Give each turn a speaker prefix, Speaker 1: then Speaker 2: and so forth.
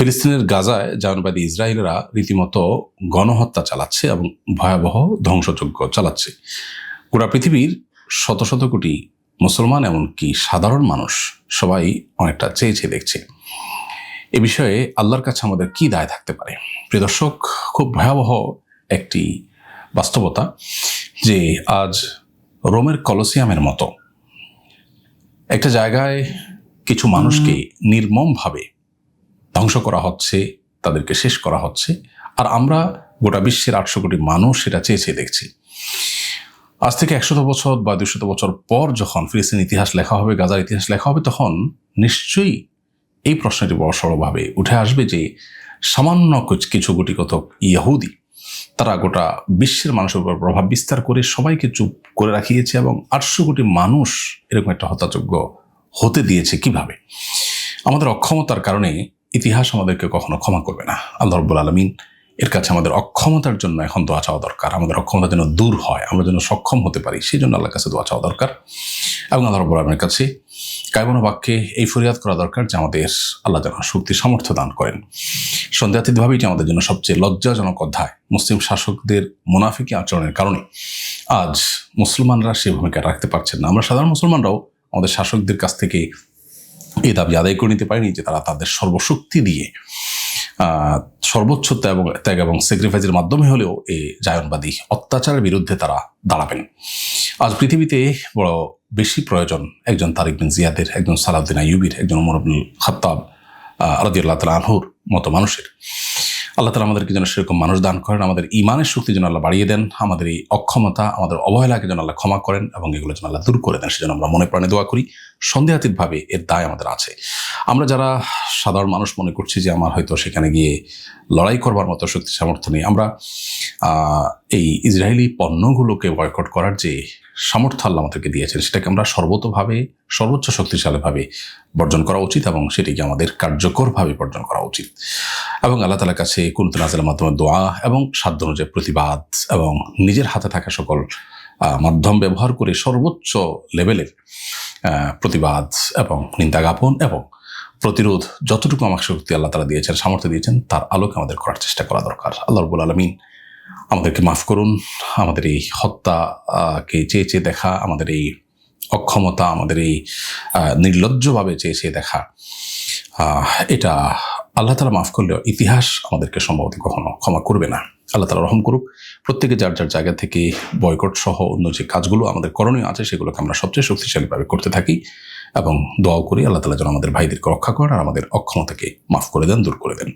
Speaker 1: ফিলিস্তিনের গাজায় জায়নবাদী ইসরায়েলরা রীতিমতো গণহত্যা চালাচ্ছে এবং ভয়াবহ ধ্বংসযজ্ঞ চালাচ্ছে। গোটা পৃথিবীর শত শত কোটি মুসলমান এমনকি সাধারণ মানুষ সবাই অনেকটা চেয়ে চেয়ে দেখছে। এ বিষয়ে আল্লাহর কাছে আমাদের কি দায় থাকতে পারে? প্রিয় দর্শক খুব ভয়াবহ একটি বাস্তবতা যে আজ রোমের কলসিয়ামের মতো একটা জায়গায় কিছু মানুষকে নির্মমভাবে ধ্বংস করা হচ্ছে, তাদেরকে শেষ করা হচ্ছে। আর আমরা গোটা বিশ্বের আটশো কোটি মানুষ সেটা চেয়ে চেয়ে দেখছি। আজ থেকে একশত বছর বা দুশত বছর পর যখন ফিলিস্তিন ইতিহাস লেখা হবে, গাজার ইতিহাস লেখা হবে, তখন নিশ্চয়ই এই প্রশ্নটি বড় সড়ভাবে উঠে আসবে যে সামান্য কিছু- কিছু গুটি কত ইয়াহুদি তারা গোটা বিশ্বের মানুষের উপর প্রভাব বিস্তার করে সবাইকে চুপ করে রাখিয়েছে এবং আটশো কোটি মানুষ এরকম একটা হত্যাযোগ্য হতে দিয়েছে কীভাবে? আমাদের অক্ষমতার কারণে ইতিহাস আমাদেরকে কখনো ক্ষমা করবে না। আল্লাহ রব্বুল আলমিন এর কাছে আমাদের অক্ষমতার জন্য এখন দোয়া চাওয়া দরকার। আমাদের অক্ষমতা যেন দূর হয়, আমরা যেন সক্ষম হতে পারি সেই জন্য আল্লাহর কাছে দোয়া চাওয়া দরকার। এবং আল্লাহ রব্বুল আলমের কাছে কায়মন বাক্যে এই ফরিয়াদ করা দরকার যে আমাদের আল্লাহ যেন শক্তি সামর্থ্য দান করেন। সন্দেহাতীতভাবে এটি আমাদের জন্য সবচেয়ে লজ্জাজনক অধ্যায়। মুসলিম শাসকদের মুনাফিকি আচরণের কারণে আজ মুসলমানরা সেই ভূমিকা রাখতে পারছেন না। আমরা সাধারণ মুসলমানরাও আমাদের শাসকদের কাছ থেকে এই দাবি আদায় করে নিতে পারেনি যে তারা তাদের সর্বশক্তি দিয়ে সর্বোচ্চ ত্যাগ এবং ত্যাগ এবং স্যাক্রিফাইসের মাধ্যমে হলেও এই জায়নবাদী অত্যাচারের বিরুদ্ধে তারা দাঁড়াবেন। আজ পৃথিবীতে বড় বেশি প্রয়োজন একজন তারিক বিন জিয়াদের, একজন সালাউদ্দিন আইয়ুবির, একজন উমর আব্দুল খাত্তাব রাজিউল্লাহ আল্লাহ আনহুর মতো মানুষের। আল্লাহ তালা আমাদেরকে যেন সেরকম মানুষ দান করেন, আমাদের ইমানের শক্তি যেন আল্লাহ বাড়িয়ে দেন, আমাদের এই অক্ষমতা, আমাদের অবহেলাকে যেন আল্লাহ ক্ষমা করেন এবং এগুলো যেন আল্লাহ দূর করে দেন, সেজন্য আমরা মনে প্রাণে দোয়া করি। সন্দেহাতীতভাবে এর দায় আমাদের আছে। আমরা যারা সাধারণ মানুষ মনে করছি যে আমার হয়তো সেখানে গিয়ে লড়াই করবার মতো শক্তি, সামর্থ্য নেই, আমরা এই ইসরায়েলি পণ্যগুলোকে বয়কট করার যে সামর্থ্য আল্লাহ আমাদেরকে দিয়েছেন, সেটাকে আমরা সর্বতভাবে, সর্বোচ্চ শক্তিশালীভাবে বর্জন করা উচিত এবং সেটিকে আমাদের কার্যকরভাবে বর্জন করা উচিত। এবং আল্লাহ তালার কাছে কুনুত নাজের মাধ্যমে দোয়া এবং সাধ্য অনুযায়ী প্রতিবাদ এবং নিজের হাতে থাকা সকল মাধ্যম ব্যবহার করে সর্বোচ্চ লেভেলের প্রতিবাদ এবং নিন্দা জ্ঞাপন এবং প্রতিরোধ যতটুকু আমাকে শক্তি আল্লাহ তালা দিয়েছেন, সামর্থ্য দিয়েছেন, তার আলোকে আমাদের করার চেষ্টা করা দরকার। আল্লাহ রবুল আলমিন আমাদেরকে মাফ করুন, আমাদের এই হত্যাকে চেয়ে চেয়ে দেখা, আমাদের এই অক্ষমতা, আমাদের এই নির্লজ্জভাবে চেয়ে চেয়ে দেখা এটা আল্লাহ তালা মাফ করলেও ইতিহাস আমাদেরকে সম্ভবত কখনো ক্ষমা করবে না। আল্লাহ তালা রহম করুক, প্রত্যেকে যার যার জায়গা থেকে বয়কট সহ অন্য যে কাজগুলো আমাদের করণীয় আছে, সেগুলোকে আমরা সবচেয়ে শক্তিশালীভাবে করতে থাকি এবং দোয়াও করি, আল্লাহ তালা যেন আমাদের ভাইদেরকে রক্ষা করেন আর আমাদের অক্ষমতাকে মাফ করে দেন, দূর করে দেন।